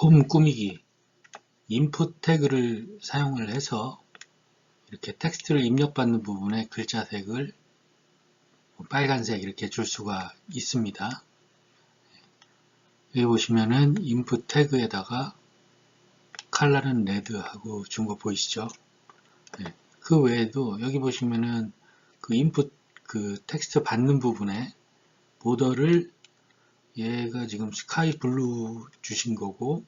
폼 꾸미기 인풋 태그를 사용을 해서 이렇게 텍스트를 입력받는 부분에 글자색을 빨간색 이렇게 줄 수가 있습니다. 여기 보시면은 인풋 태그에다가 컬러는 레드 하고 준 거 보이시죠? 네. 그 외에도 여기 보시면은 그 인풋 그 텍스트 받는 부분에 보더를 얘가 지금 스카이 블루 주신 거고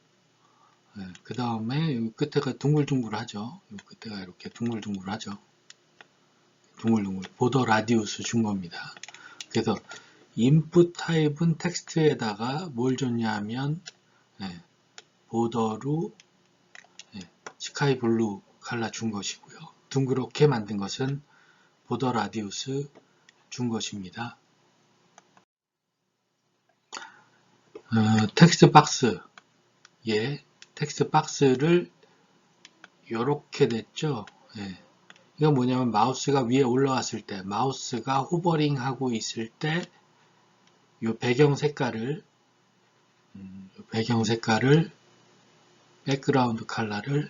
네, 그 다음에 끝에가 둥글둥글하죠. 끝에가 이렇게 둥글둥글하죠. 둥글둥글 보더 라디우스 준 겁니다. 그래서 인풋 타입은 텍스트에다가 뭘 줬냐 하면 네, 보더로 네, 스카이 블루 칼라 준 것이고요. 둥그렇게 만든 것은 보더 라디우스 준 것입니다. 어, 텍스트 박스 예, 텍스트 박스를 이렇게 됐죠. 예. 이건 뭐냐면 마우스가 위에 올라왔을 때 마우스가 호버링 하고 있을 때 이 배경 색깔을 음, 배경 색깔을 백그라운드 컬러를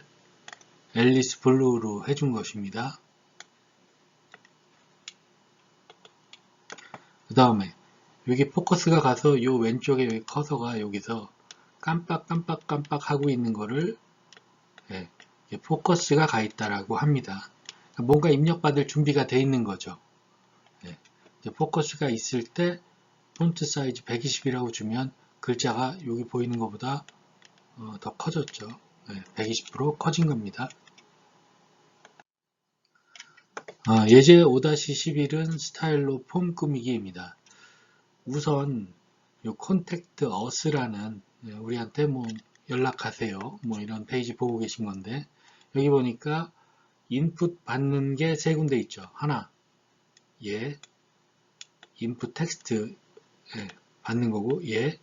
앨리스 블루로 해준 것입니다. 그 다음에 여기 포커스가 가서 이 왼쪽에 커서가 여기서 깜빡 깜빡 깜빡 하고 있는 거를 예, 포커스가 가 있다라고 합니다. 그러니까 뭔가 입력받을 준비가 돼 있는 거죠. 예, 포커스가 있을 때 폰트 사이즈 120이라고 주면 글자가 여기 보이는 것보다 어, 더 커졌죠. 예, 120% 커진 겁니다. 아, 예제 5-11은 스타일로 폼 꾸미기입니다. 우선 요 컨택트 어스라는 네, 우리한테 뭐 연락하세요. 뭐 이런 페이지 보고 계신 건데 여기 보니까 인풋 받는 게 세 군데 있죠. 하나, 예, 인풋 텍스트 예, 받는 거고, 예,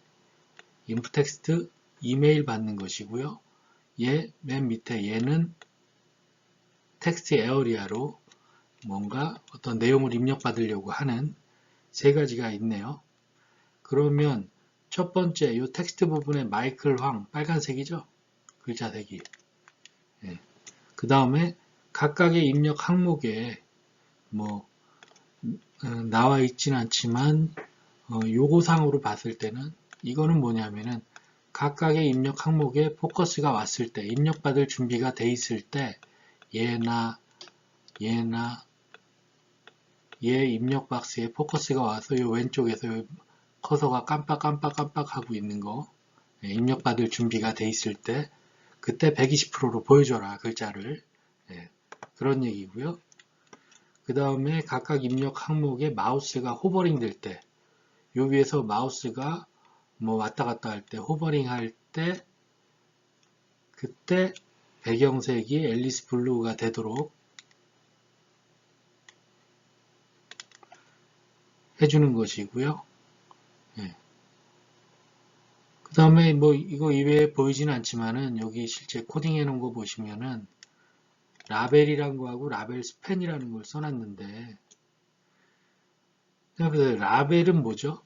인풋 텍스트 이메일 받는 것이고요. 예, 맨 밑에 얘는 텍스트 에어리아로 뭔가 어떤 내용을 입력 받으려고 하는 세 가지가 있네요. 그러면 첫 번째 이 텍스트 부분에 마이클 황 빨간색이죠 글자색이 예. 그 다음에 각각의 입력 항목에 뭐 어, 나와 있진 않지만 어, 요거상으로 봤을 때는 이거는 뭐냐면은 각각의 입력 항목에 포커스가 왔을 때 입력받을 준비가 돼 있을 때 얘나 얘나 얘 입력 박스에 포커스가 와서 요 왼쪽에서 요 커서가 깜빡깜빡깜빡 하고 있는 거 예, 입력받을 준비가 돼 있을 때 그때 120%로 보여줘라 글자를 예, 그런 얘기고요. 그 다음에 각각 입력 항목에 마우스가 호버링 될 때 요 위에서 마우스가 뭐 왔다 갔다 할 때 호버링 할 때 그때 배경색이 앨리스 블루가 되도록 해주는 것이고요. 네. 그 다음에 뭐 이거 이외에 보이지는 않지만은 여기 실제 코딩해 놓은 거 보시면은 라벨이란 거하고 라벨 스팬이라는 걸 써놨는데 그래서 라벨은 뭐죠?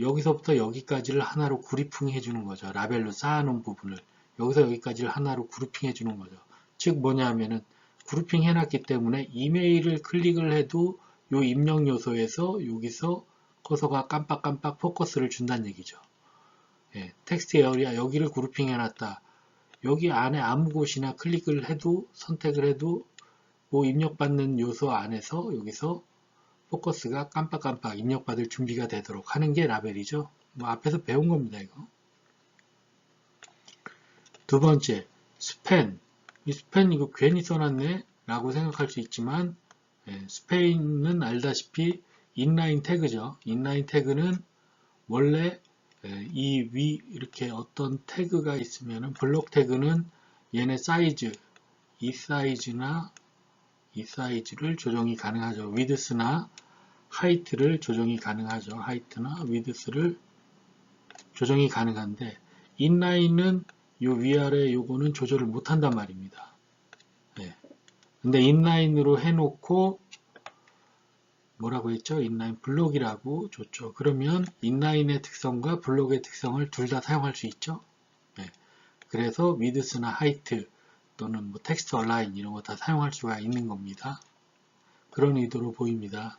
여기서부터 여기까지를 하나로 그리핑 해주는 거죠. 라벨로 쌓아놓은 부분을 여기서 여기까지를 하나로 그룹핑 해주는 거죠. 즉 뭐냐면은 그룹핑 해놨기 때문에 이메일을 클릭을 해도 요 입력 요소에서 여기서 커서가 깜빡깜빡 포커스를 준다는 얘기죠. 예, 텍스트 에어리아 여기를 그룹핑 해놨다. 여기 안에 아무 곳이나 클릭을 해도 선택을 해도 뭐 입력받는 요소 안에서 여기서 포커스가 깜빡깜빡 입력받을 준비가 되도록 하는 게 라벨이죠. 뭐 앞에서 배운 겁니다. 이거. 두 번째 스팬 이 스팬 이거 괜히 써놨네 라고 생각할 수 있지만 예, 스페인은 알다시피 인라인 태그죠. 인라인 태그는 원래 이 위 이렇게 어떤 태그가 있으면 블록 태그는 얘네 사이즈 이 사이즈나 이 사이즈를 조정이 가능하죠. 위드스나 하이트를 조정이 가능하죠. 하이트나 위드스를 조정이 가능한데 인라인은 요 위아래 요거는 조절을 못한단 말입니다. 네. 근데 인라인으로 해놓고 뭐라고 했죠? 인라인 블록이라고 줬죠. 그러면 인라인의 특성과 블록의 특성을 둘 다 사용할 수 있죠. 네. 그래서 위드스나 하이트 또는 뭐 텍스트 얼라인 이런 거 다 사용할 수가 있는 겁니다. 그런 의도로 보입니다.